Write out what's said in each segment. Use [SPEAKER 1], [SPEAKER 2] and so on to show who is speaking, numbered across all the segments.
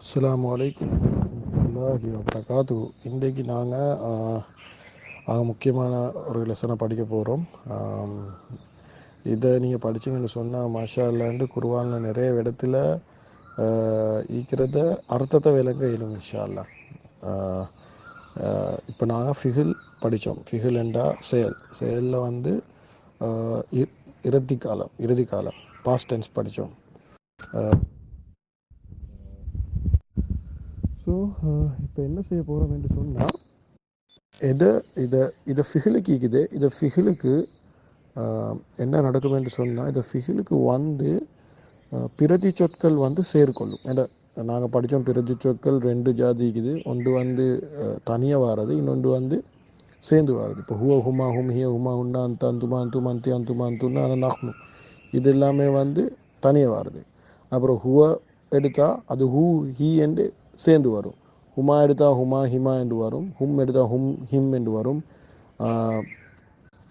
[SPEAKER 1] அஸ்லாம் வலைக்கம் வரஹ்மத்துல்லாஹி வபரகாத்து இன்றைக்கு நாங்கள் முக்கியமான ஒரு லெசனை படிக்க போகிறோம் இதை நீங்கள் படிச்சீங்கன்னு சொன்னால் மாஷா இல்லாண்டு குருவானில் நிறைய இடத்துல ஈக்கிறத அர்த்தத்தை விளங்க இயலும் இன்ஷா அல்லா இப்போ நாங்கள் ஃபிகில் படித்தோம் ஃபிகில் என்றா செயல். செயலில் வந்து இறுதி காலம் இறுதி காலம் பாஸ்ட் டென்ஸ் படித்தோம் ஸோ uh, இப்போ என்ன செய்ய போகிறோம் என்று சொன்னால் எதை இதை இதை ஃபிகிலுக்கு இருக்குது. இதை ஃபிகிலுக்கு என்ன நடக்கும் என்று சொன்னால் இதை ஃபிகிலுக்கு வந்து பிரதி சொற்கள் வந்து சேர்க்கொள்ளும் ஏன்னா நாங்கள் படித்தோம் பிரதி சொற்கள் ரெண்டு ஜாதி இருக்குது. ஒன்று வந்து தனியாக வாரது இன்னொன்று வந்து சேர்ந்து வாரது. இப்போ ஹுவ ஹுமா ஹும் ஹிய ஹுமா ஹுண்டா அந்த அந்துமா அந்துமா அந்தி அந்துமா அந்துன்னா ஆனால் நஹ்னு இது எல்லாமே வந்து தனியாக வாரது. அப்புறம் ஹுவ எடுத்தால் அது ஹூ ஹீ என்று சேர்ந்து வரும். ஹுமா எடுத்தால் ஹுமா ஹிமா என்று வரும். ஹும் எடுத்தால் ஹும் ஹிம் என்று வரும்.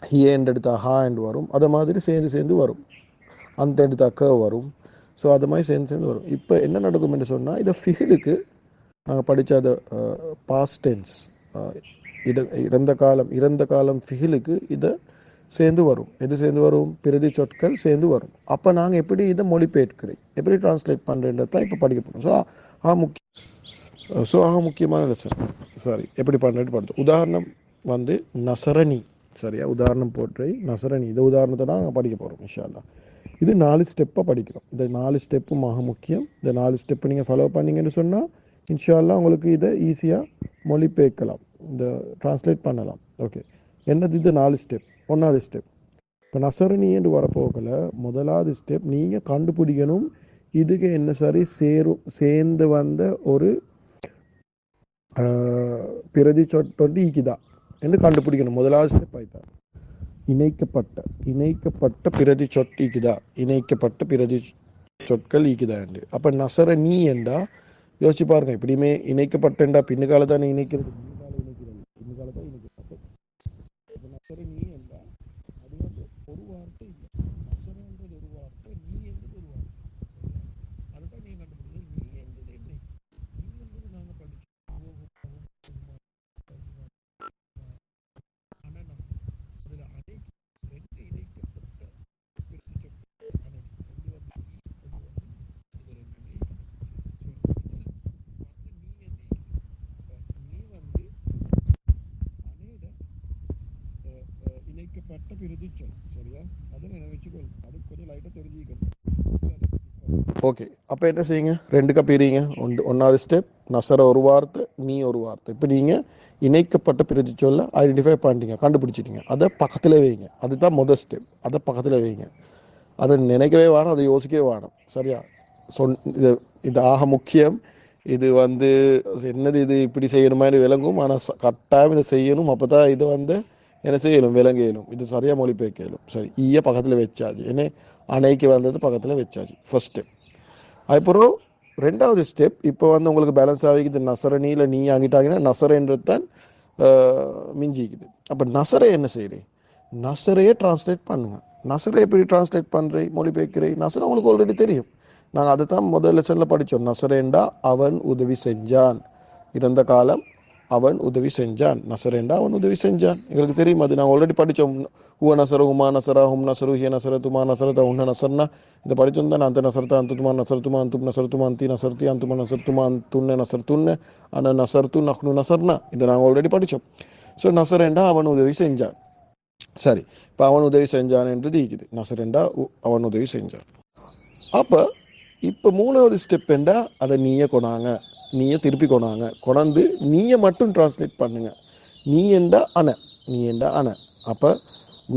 [SPEAKER 1] ஹியே என்று எடுத்தால் ஹா என்று வரும். அதை மாதிரி சேர்ந்து சேர்ந்து வரும். அந்த எடுத்தால் க வரும். ஸோ அது மாதிரி சேர்ந்து சேர்ந்து வரும். இப்போ என்ன நடக்கும் என்று சொன்னால் இதை ஃபிஹிலுக்கு நாங்கள் படித்த அந்த பாஸ்ட் டென்ஸ் இட இறந்த காலம் இறந்த காலம் ஃபிஹிலுக்கு இதை சேர்ந்து வரும். எது சேர்ந்து வரும்? பிரதி சொற்கள் சேர்ந்து வரும். அப்போ நாங்கள் எப்படி இதை மொழிபெயர்க்கிறோம்? எப்படி டிரான்ஸ்லேட் பண்ணுறேன்றது தான் இப்போ படிக்க போகிறோம் ஸோ ஆ முக்கிய Uh, ஸோ ஆக முக்கியமான லெசன் சாரி எப்படி பண்ணுறது படுத்து உதாரணம் வந்து நசரணி. சரியா? உதாரணம் போட்டு நசரணி. இந்த உதாரணத்தை தான் நாங்கள் படிக்க போகிறோம் இன்ஷால்லா இது நாலு ஸ்டெப்பாக படிக்கிறோம். இந்த நாலு ஸ்டெப்பும் மக முக்கியம். இந்த நாலு ஸ்டெப்பை நீங்கள் ஃபாலோ பண்ணீங்கன்னு சொன்னால் இன்ஷால்லா உங்களுக்கு இதை ஈஸியாக மொழிபெயர்க்கலாம். இந்த ட்ரான்ஸ்லேட் பண்ணலாம். ஓகே என்னது இது நாலு ஸ்டெப் ஒன்றாவது ஸ்டெப் இப்போ நசரணி என்று வரப்போகல முதலாவது ஸ்டெப் நீங்கள் கண்டுபிடிக்கணும். இதுக்கு என்ன சரி சேரும் சேர்ந்து வந்த ஒரு ஆஹ், பிரதி சொட்டொண்டு ஈக்குதா என்று கண்டுபிடிக்கணும்? முதலாவது ஸ்டெப் ஆயிட்டார் இணைக்கப்பட்ட இணைக்கப்பட்ட பிரதி சொட் ஈக்குதா இணைக்கப்பட்ட பிரதி சொற்கள் ஈக்குதா என்று. அப்போ நசர நீ என்றா யோசிச்சு பாருங்க. இப்படியுமே இணைக்கப்பட்டேன்டா பின்னுக்கால தானே இணைக்கிறது? பின்னுக்கால இணைக்கிறது. பின்னுக்கால தான் இணைக்கிறது நசர நீ என்றா அது வந்து ஒரு வார்த்தை இல்லை நசரன்றது ஒரு வார்த்தை நீ என்பது ஒரு வார்த்தை சரியா? அதுதான் நீங்க கண்டுபிடிக்கணும் நீ என்பது என்ன நீ என்பது நாங்க படிச்சோம் அனனம் அதுல அனை ரெண்டு இணைக்கப்பட்ட பிரிச்சு சொற்கள் அனனி ஒன்று வந்து ஈ ஒன்று வந்து இது ரெண்டுமே ஸோ இதில் வந்து நீ என்ன அப்ப நீ வந்து அணையிட அஹ், அஹ், இணைக்கப்பட்ட பிரிதி சொல் சரியா அதை நினைச்சுக்கொள் அது கொஞ்சம் லைட்டாக தெரிஞ்சுக்கணும் ஓகே அப்போ என்ன செய்யுங்க ரெண்டுக்கா பிரிங்க ஒன்று ஒன்றாவது ஸ்டெப் நசர ஒரு வார்த்தை நீ ஒரு வார்த்தை இப்போ நீங்கள் இணைக்கப்பட்ட பிரதி சொல்ல ஐடென்டிஃபை பண்ணிட்டீங்க கண்டுபிடிச்சிட்டீங்க அதை பக்கத்தில் வைங்க அதுதான் முதல் ஸ்டெப் அதை பக்கத்தில் வைங்க அதை நினைக்கவே வேணும் அதை யோசிக்கவே வேணும் சரியா சொன் இது இது ஆக முக்கியம் இது வந்து என்னது இது இப்படி செய்யணுமான்னு விளங்கும் ஆனால் கட்டாயம் இதை செய்யணும் அப்போ தான் இது வந்து என்ன செய்யலும் விலங்கையிலும் இது சரியாக மொழி இயலும் சரி ஈய பக்கத்தில் வச்சாச்சு என்ன அணைக்கு வந்தது பக்கத்தில் வச்சாச்சு ஃபஸ்ட்டு ஸ்டெப் அதுக்கப்புறம் ரெண்டாவது ஸ்டெப் இப்போ வந்து உங்களுக்கு பேலன்ஸ் ஆகிக்குது நசரணியில் நீ ஆகிட்டாங்கன்னா நசரன்றது தான் மிஞ்சிக்குது அப்போ நசரை என்ன செய்கிறேன் நசரையே டிரான்ஸ்லேட் பண்ணுங்க நசரை எப்படி டிரான்ஸ்லேட் பண்ணுறேன் மொழிபெயர்க்கிறேன் நசரை உங்களுக்கு ஆல்ரெடி தெரியும் நாங்கள் அதை தான் முதல் லெசனில் படித்தோம் நசரேண்டா அவன் உதவி செஞ்சான் இறந்த காலம் அவன் உதவி செஞ்சான். நசரேண்டா அவன் உதவி செஞ்சான். எங்களுக்கு தெரியும் அது. நாங்கள் ஆல்ரெடி படித்தோம் ஹுவ நசர ஹுமா நசரா ஹும் நசரு ஹிய நசர துமா நசரதா உன்ன நசர்னா இந்த படித்தோம் தான். அந்த நசரத்தா அந்த துமா நசர் துமா அந்தும் நசர் துமா அந்தி தி அந்துமா நசர் துமா அந்துன்ன நசர் துன்ன அன நசர் து நஹ்னு நசர்னா. இதை நாங்கள் ஆல்ரெடி படித்தோம் ஸோ நசரேண்டா அவன் உதவி செஞ்சான். சரி இப்போ அவன் உதவி செஞ்சான் என்று தீக்குது. நசரேண்டா உ- அவன் உதவி செஞ்சான். அப்போ இப்போ மூணாவது ஸ்டெப் என்றா அதை நீயே கொண்டாங்க நீயே திருப்பி கொண்டாங்க. கொண்டாந்து நீயே மட்டும் டிரான்ஸ்லேட் பண்ணுங்க. நீ என்ற அன நீ என்ற அன அப்போ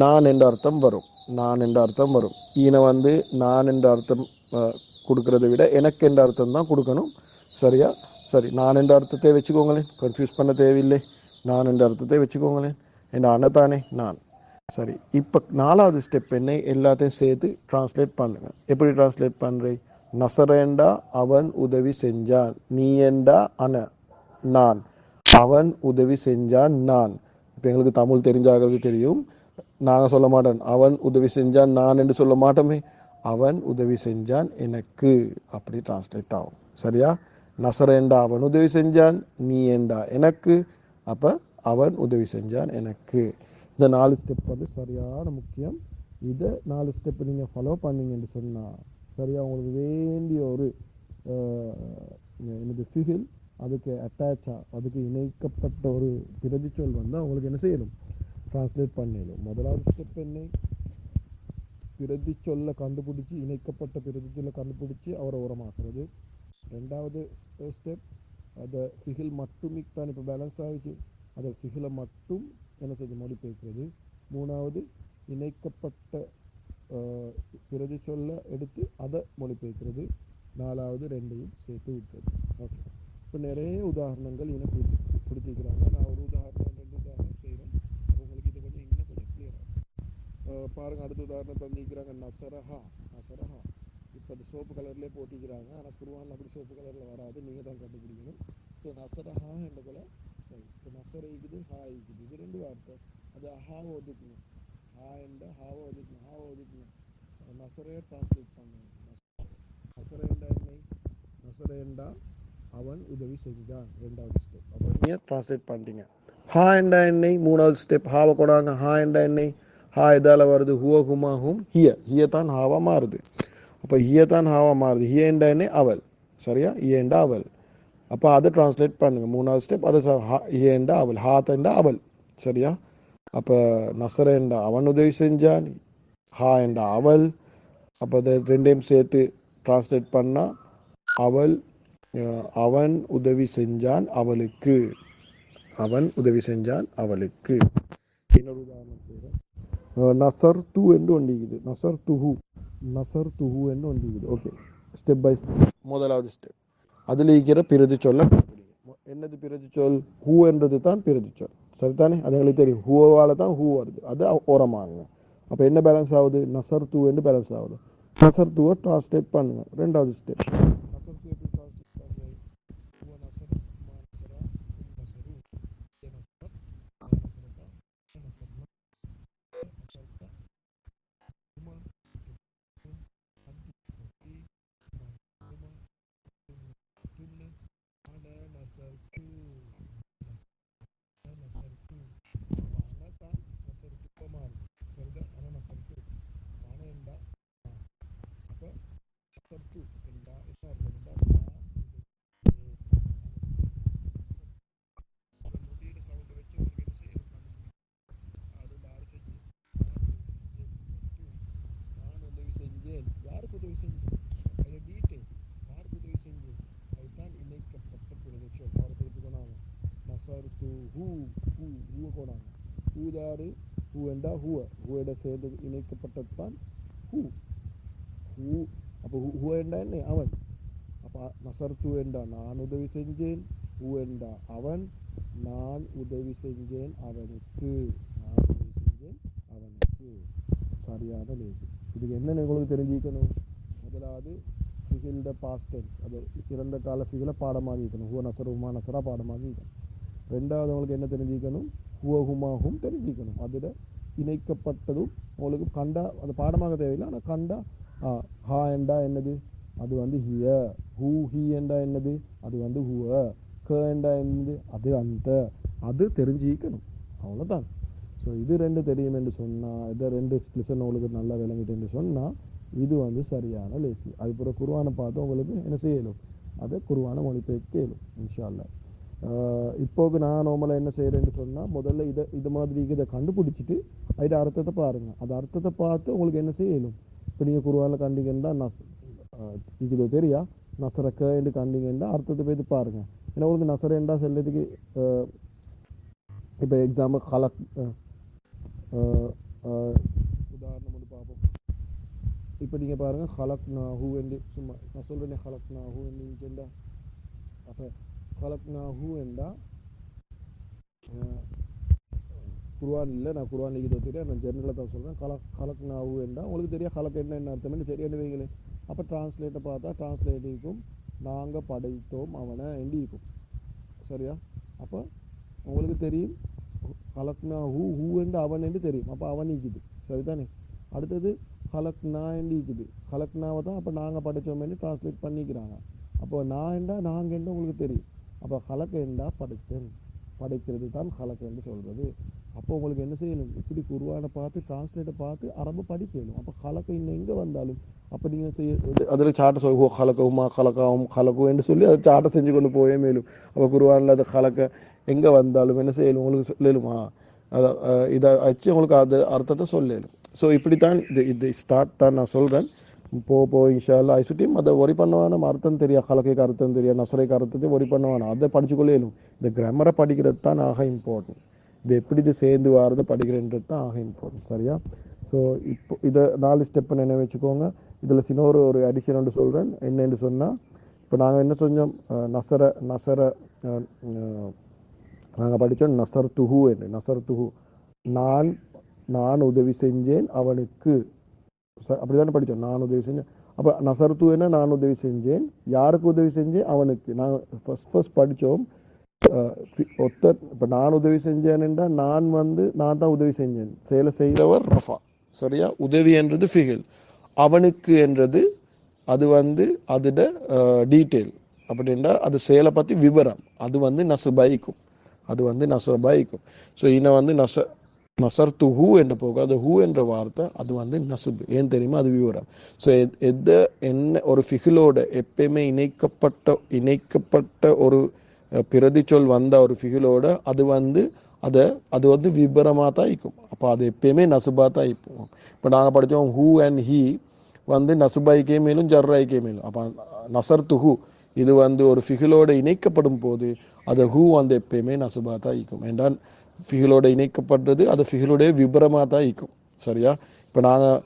[SPEAKER 1] நான் என்ற அர்த்தம் வரும். நான் என்ற அர்த்தம் வரும். ஈனை வந்து நான் என்ற அர்த்தம் கொடுக்கறத விட எனக்கு என்ற அர்த்தம் தான் கொடுக்கணும். சரியா? சரி. நான் என்ற அர்த்தத்தை வச்சுக்கோங்களேன். கன்ஃபியூஸ் பண்ண தேவையில்லை. நான் என்ற அர்த்தத்தை வச்சுக்கோங்களேன். என் அனதானே நான். சரி. இப்போ நாலாவது ஸ்டெப் என்ன எல்லாத்தையும் சேர்த்து டிரான்ஸ்லேட் பண்ணுங்க. எப்படி டிரான்ஸ்லேட் பண்ணுறேன் நசரேண்டா அவன் உதவி செஞ்சான். நீ ஏண்டா அன நான். அவன் உதவி செஞ்சான் நான். இப்போ எங்களுக்கு தமிழ் தெரிஞ்சாகிறது தெரியும். நாங்கள் சொல்ல மாட்டோம் அவன் உதவி செஞ்சான் நான் என்று சொல்ல மாட்டோமே. அவன் உதவி செஞ்சான் எனக்கு அப்படி டிரான்ஸ்லேட் ஆகும். சரியா?
[SPEAKER 2] நசரேண்டா அவன் உதவி செஞ்சான் நீ ஏண்டா எனக்கு. அப்போ அவன் உதவி செஞ்சான் எனக்கு. இந்த நாலு ஸ்டெப் வந்து சரியான முக்கியம். இதை நாலு ஸ்டெப் நீங்கள் ஃபாலோ பண்ணீங்கன்னு சொன்னால் சரியாக உங்களுக்கு வேண்டிய ஒரு என்னது ஃபிகில் அதுக்கு அட்டாச்சாக அதுக்கு இணைக்கப்பட்ட ஒரு பிரதிச்சொல் வந்து அவங்களுக்கு என்ன செய்யணும்? டிரான்ஸ்லேட் பண்ணிடும் முதலாவது ஸ்டெப் என்ன? பிரதிச்சொல்லை கண்டுபிடிச்சி இணைக்கப்பட்ட பிரதிச்சொல்லை கண்டுபிடிச்சி அவரை உரமாக்குறது. ரெண்டாவது ஸ்டெப் அதை ஃபிகில் மட்டும் தான் இப்போ பேலன்ஸ் ஆகிடுச்சு அதை ஃபிகிலை மட்டும் என்ன செய்து மொழிபெயர்க்கிறது மூணாவது இணைக்கப்பட்ட பிரதி சொல்ல எடுத்து அதை மொழிபெயர்க்கிறது நாலாவது ரெண்டையும் சேர்த்து விட்டது ஓகே இப்போ நிறைய உதாரணங்கள் இன்னும் கொடுத்து- கொடுத்திருக்கிறாங்க நான் ஒரு உதாரணம் ரெண்டு உதாரணம் செய்கிறேன் அப்போ உங்களுக்கு இது கொஞ்சம் இன்னும் கொஞ்சம் கிளியராக பாருங்கள் அடுத்த உதாரணம் தந்திக்கிறாங்க நசரஹா நசரஹா இப்போ அது சோப்பு கலர்லேயே போட்டிக்கிறாங்க ஆனால் குருவானில் அப்படி சோப்பு கலரில் வராது நீங்கள் தான் கண்டுபிடிக்கணும் ஸோ நசரஹா என்றதுல சரி இப்போ நசர இருக்குது ஹா இருக்குது இது ரெண்டு வார்த்தை அது ஹா ஒதுக்கணும் ஹா என்ற ஹாவை ஒதுக்கணும் ஹாவை ஒதுக்கணும் அஹ் நசரையை டிரான்ஸ்லேட் பண்ணணும் நசர என்னை நசர என்றா அவன் உதவி செஞ்சான் ரெண்டாவது ஸ்டெப் அப்போ நீங்கள் டிரான்ஸ்லேட் பண்ணிட்டீங்க ஹா என்றா என்னை மூணாவது ஸ்டெப் ஹாவை கொடாங்க ஹா என்றா என்னை ஹா இதால் வருது ஹுவ ஹுமா ஹும் ஹிய ஹிய தான் ஹாவாக மாறுது அப்போ ஹிய தான் ஹாவாக மாறுது ஹிய என்றா என்னை அவள் சரியா ஹிய என்றா அவள் அப்போ அதை டிரான்ஸ்லேட் பண்ணுங்கள் மூணாவது ஸ்டெப் அதை ஹா- ஹிய என்றா அவள் ஹா தண்டா அவள் சரியா அப்போ நசர என்ற அவன் உதவி செஞ்சான் ஹா என்ற அவள் அப்போ அதை ரெண்டையும் சேர்த்து டிரான்ஸ்லேட் பண்ணால் அவள் அவன் உதவி செஞ்சான் அவளுக்கு. அவன் உதவி செஞ்சான் அவளுக்கு. இன்னொரு உதாரணம் நசர் து என்று ஒன்றிக்குது நசர் துஹு நசர் துஹு என்று ஒன்றிக்குது ஓகே ஸ்டெப் பை ஸ்டெப் முதலாவது ஸ்டெப் அதில் இருக்கிற பிரதி சொல்ல. என்னது பிரதி சொல்? ஹூ என்றது தான் பிரதி சொல். சரிதானே? அது எங்களுக்கு தெரியும். ஹூவால தான் ஹூ வருது. அது ஓரமாகுங்க அப்போ என்ன பேலன்ஸ் ஆகுது? நசர் தூ என்று பேலன்ஸ் ஆகுது. நசர் தூவை ட்ரான்ஸ்லேட் பண்ணுங்க. ரெண்டாவது ஸ்டெப் சர்க்கியூட் செஞ்சு நான் உதவி செஞ்சேன் யாருக்கு உதவி செஞ்சேன் அது டீட்டெயில் யாருக்கு உதவி செஞ்சேன் அதுதான் இணைக்கப்பட்ட பிரதேசம் அவரை திருப்பி நசர் து ஹூ ஹூ ஹூ கொண்டாங்க ஹூதாரு ஹூ என்றா ஹூவ ஹூவோட சேர்ந்து இணைக்கப்பட்டது தான் ஹூ ஹூ அப்போ ஹூ என்றா என்ன அவன் அப்போ நசர் து என்றா நான் உதவி செஞ்சேன் ஹூ என்றா அவன் நான் உதவி செஞ்சேன் அவனுக்கு நான் உதவி செஞ்சேன் அவனுக்கு சரியான லேசு இதுக்கு என்னென்ன உங்களுக்கு தெரிஞ்சுக்கணும் முதலாவது ஃபிகில்ட பாஸ்ட் டென்ஸ் அது இறந்த கால ஃபிகில பாடமாக இருக்கணும் ஹுவ நசர் உமா நசரா பாடமாக இருக்கணும் ரெண்டாவது உங்களுக்கு என்ன தெரிஞ்சுக்கணும் ஹுவ ஹுமாஹும் தெரிஞ்சுக்கணும் அதில் இணைக்கப்பட்டதும் உங்களுக்கு கண்டா அது பாடமாக தேவையில்லை ஆனால் கண்டா ஆ, ஹா என்றா என்னது? அது வந்து ஹிய. ஹூ ஹி என்றா என்னது? அது வந்து ஹுவ. க என்றா என்னது? அது அந்த. அது தெரிஞ்சிக்கணும். அவ்வளோதான் ஸோ இது ரெண்டு தெரியும் என்று சொன்னால் இதை ரெண்டு லிசன் உங்களுக்கு நல்லா விளங்கிட்டு என்று சொன்னால் இது வந்து சரியான லேசி அதுக்கப்புறம் குருவானை பார்த்து உங்களுக்கு என்ன செய்யலும்? அதை குருவான மொழிபெயர்த்து கேளும் இன்ஷால்ல இப்போது நான் நார்மலாக என்ன செய்கிறேன்னு சொன்னால் முதல்ல இதை இது மாதிரி இதை கண்டுபிடிச்சிட்டு அதில் அர்த்தத்தை பாருங்கள் அது அர்த்தத்தை பார்த்து உங்களுக்கு என்ன செய்யலும்? இப்போ நீங்கள் குருவானில் கண்டிங்கன்னா நஸ் ஆஹ் இது தெரியா? நசரக்க என்று கண்டிங்கன்னா அர்த்தத்தை போய் பாருங்கள் ஏன்னா உங்களுக்கு நசரேண்டா செல்லதுக்கு இப்போ எக்ஸாம்பிள் கலக் உதாரணம் வந்து பார்ப்போம். இப்போ நீங்கள் பாருங்கள் ஹலக் நாஹூ என்று சும்மா நான் சொல்கிறேன் ஹலக் நாஹூ என்று அப்போ ஹலக் நாஹூ என்றா குர்ஆன் இல்லை நான் குர்ஆன் இது தெரியும் நான் ஜெனரலாக தான் சொல்கிறேன் கலக் கலக்னா நாஹூ என்றால் உங்களுக்கு தெரியும் கலக் என்ன என்ன அர்த்தம்னு தெரியும் வைங்களே அப்போ டிரான்ஸ்லேட்டை பார்த்தா டிரான்ஸ்லேட்டிக்கும் நாங்கள் படைத்தோம் அவனை எண்டிக்கும் சரியா? அப்போ உங்களுக்கு தெரியும் கலக்னா ஹூ ஹூ என்று அவன் என்று தெரியும். அப்போ அவன் இருக்குது சரிதானே? அடுத்தது கலக்னா என்று இருக்குது கலக்னாவை தான் அப்போ நாங்கள் படைத்தோம்னு டிரான்ஸ்லேட் பண்ணிக்கிறாங்க. அப்போ நான் என்ன நாங்கள் என்று உங்களுக்கு தெரியும். அப்போ ஹலக்க என்றா படைச்சேன் படைக்கிறது தான் ஹலக்க என்று சொல்கிறது அப்போ உங்களுக்கு என்ன செய்யணும்? இப்படி குருவானை பார்த்து டிரான்ஸ்லேட்டை பார்த்து அரபு படிக்கணும் அப்போ ஹலக்க இன்னும் எங்கே வந்தாலும் அப்போ நீங்கள் செய்ய அதில் சாட்டை சொல்லுவோ கலக்கவுமா கலக்காவும் ஹலக்காவும் என்று சொல்லி அதை சாட்டை செஞ்சு கொண்டு போயே மேலும். அப்போ குருவானில் அது கலக்க எங்கே வந்தாலும் என்ன செய்யணும்? உங்களுக்கு சொல்லலுமா? அதை இதை வச்சு உங்களுக்கு அது அர்த்தத்தை சொல்லலும்? ஸோ இப்படித்தான் இது இது ஸ்டார்ட் தான் நான் சொல்கிறேன் போ போ இன்ஷால்லா ஐசுட்டியும் அதை ஒரி பண்ணுவான அர்த்தம் தெரியும் கலக்கைக்கு அர்த்தம் தெரியா நசரைக்கு அர்த்தத்தை ஒரி பண்ணுவானா அதை படிச்சுக்கொள்ளேலும்? இந்த கிராமரை படிக்கிறது தான் ஆக இம்பார்ட்டன்ட் இது எப்படி இது சேர்ந்து வாரதை படிக்கிறேன்றது தான் ஆக இம்பார்ட்டன்ட் சரியா? ஸோ இப்போ இதை நாலு ஸ்டெப்பை நினைவு வச்சுக்கோங்க. இதில் சின்னோரு ஒரு அடிஷனல் அடிஷன் சொல்கிறேன் என்னென்று சொன்னால் இப்போ நாங்கள் என்ன செஞ்சோம்? நசர நசர நாங்கள் படித்தோம் நசர் துஹு என்று. நசர் துஹு நான் நான் உதவி செஞ்சேன் அவனுக்கு. அப்படி அப்படிதானே படித்தோம் நான் உதவி செஞ்சேன். அப்போ நசர்த்து என்ன நான் உதவி செஞ்சேன். யாருக்கு உதவி செஞ்சேன்? அவனுக்கு. நாங்கள் ஃபஸ்ட் ஃபஸ்ட் படித்தோம் ஒத்தர் இப்போ நான் உதவி செஞ்சேன் என்றால் நான் வந்து நான் தான் உதவி செஞ்சேன். செயலை செய்தவர் ரஃபா. சரியா? உதவி என்றது ஃபிகில். அவனுக்கு என்றது அது வந்து அதோட டீட்டெயில். அப்படின்றா அது செயலை பற்றி விவரம். அது வந்து நசுபாய்க்கும். அது வந்து நசுபாய்க்கும். ஸோ இன்னும் வந்து நச நசர்த்து ஹூ என்ற போக அது ஹூ என்ற வார்த்தை அது வந்து நசுபு. ஏன் தெரியுமா? அது விவரம். ஸோ எந்த என்ன ஒரு ஃபிகிலோட எப்பயுமே இணைக்கப்பட்ட இணைக்கப்பட்ட ஒரு பிரதிச்சொல் பிரதி சொல் வந்த ஒரு ஃபிகிலோட அது வந்து அதை அது வந்து விபரமாக தான் இருக்கும். அப்போ அது எப்பயுமே நசுபாக தான் இருக்கும். இப்போ நாங்கள் படித்தோம் ஹூ அண்ட் ஹீ வந்து நசுபாய்க்கே மேலும் ஜர்ராய்க்கே மேலும். அப்போ நசர் து ஹூ இது வந்து ஒரு ஃபிகுலோட இணைக்கப்படும் போது அது ஹூ வந்து எப்பயுமே நசுபா தான் இருக்கும். என்றால் ஃபிகுலோட இணைக்கப்படுறது அது ஃபிகுலோடைய விபரமாக தான் இருக்கும். சரியா? இப்போ நாங்கள்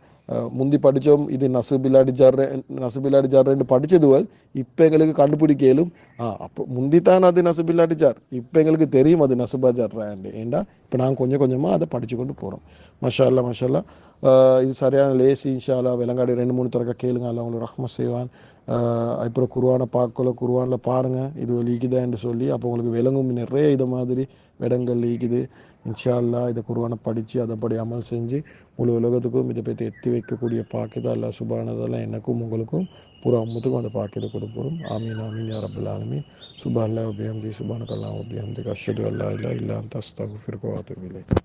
[SPEAKER 2] முந்தி படித்தோம் இது நசுபிலாடி ஜர்ற நசுபிலாடி ஜர்றன்னு படித்ததுவல் இப்போ எங்களுக்கு கண்டுபிடிக்கலும் ஆ அப்போ முந்தித்தான் அது நசுபிலாடி ஜார் இப்போ எங்களுக்கு தெரியும் அது நசுபா ஜர்றாண்டு ஏண்டா இப்போ நாங்கள் கொஞ்சம் கொஞ்சமாக அதை படித்து கொண்டு போகிறோம் மஷா அல்லா மஷா அல்லா ஆஹ் இது சரியான லேசி இன்ஷா அல்லா விலங்காடி ரெண்டு மூணு தரக்க கேளுங்க அல்லா உங்களுக்கு ரஹ்ம செய்வான் ஆஹ் அப்புறம் குருவானை பார்க்கல குருவானில் பாருங்கள் இது லீக்குதான்னு சொல்லி அப்போ உங்களுக்கு விளங்கும் நிறைய இது மாதிரி இடங்கள் லீக்குது இன்ஷால்லா இதை குருவானை படித்து அதைப்படி அமல் செஞ்சு முழு உலகத்துக்கும் இதை பற்றி எத்தி வைக்கக்கூடிய பாக்கியதை அல்லா சுபானதெல்லாம் எனக்கும் உங்களுக்கும் பூரா அம்மத்துக்கும் அந்த பாக்கியத்தை கொடுப்போம் ஆமீன் ஆமீன் யா ரப்பல் ஆலமீன். சுபா அல்லா உபியம்தி சுபானக் அல்லா உபியம்தி அஷ்ஹது அல்லா இல்லா இல்லா அந்த அஸ்தகுஃபிருக்க